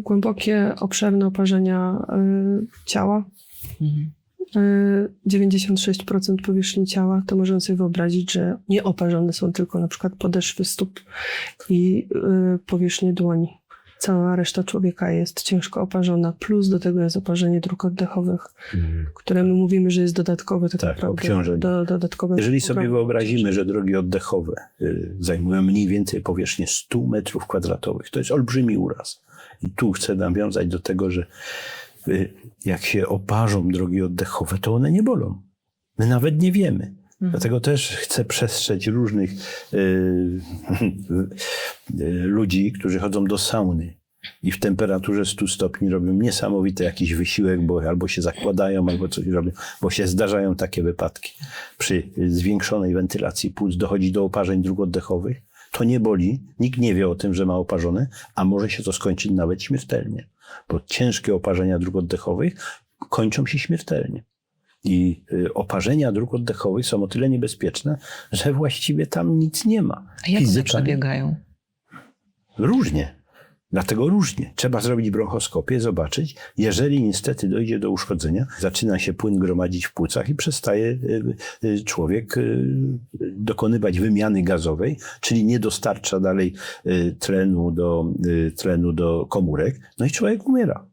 Głębokie, obszerne oparzenia y, ciała. Mhm. Y, 96% powierzchni ciała, to możemy sobie wyobrazić, że nieoparzone są tylko na przykład podeszwy stóp i y, powierzchnie dłoni. Cała reszta człowieka jest ciężko oparzona, plus do tego jest oparzenie dróg oddechowych, które my mówimy, że jest dodatkowe tak, Tak, naprawdę. Do, dodatkowe Jeżeli sobie wyobrazimy, że drogi oddechowe y, zajmują mniej więcej powierzchnię 100 metrów kwadratowych, to jest olbrzymi uraz. I tu chcę nawiązać do tego, że y, jak się oparzą drogi oddechowe, to one nie bolą. My nawet nie wiemy. Dlatego też chcę przestrzec różnych y, ludzi, którzy chodzą do sauny i w temperaturze 100 stopni robią niesamowity jakiś wysiłek, bo albo się zakładają, albo coś robią, bo się zdarzają takie wypadki. Przy zwiększonej wentylacji płuc dochodzi do oparzeń dróg oddechowych. To nie boli, nikt nie wie o tym, że ma oparzone, a może się to skończyć nawet śmiertelnie, bo ciężkie oparzenia dróg oddechowych kończą się śmiertelnie. I y, oparzenia dróg oddechowych są o tyle niebezpieczne, że właściwie tam nic nie ma. A jak one Fizyka- przebiegają? Różnie. Dlatego różnie. Trzeba zrobić bronchoskopię, zobaczyć. Jeżeli niestety dojdzie do uszkodzenia, zaczyna się płyn gromadzić w płucach i przestaje y, y, człowiek y, dokonywać wymiany gazowej, czyli nie dostarcza dalej tlenu do, tlenu do komórek, no i człowiek umiera.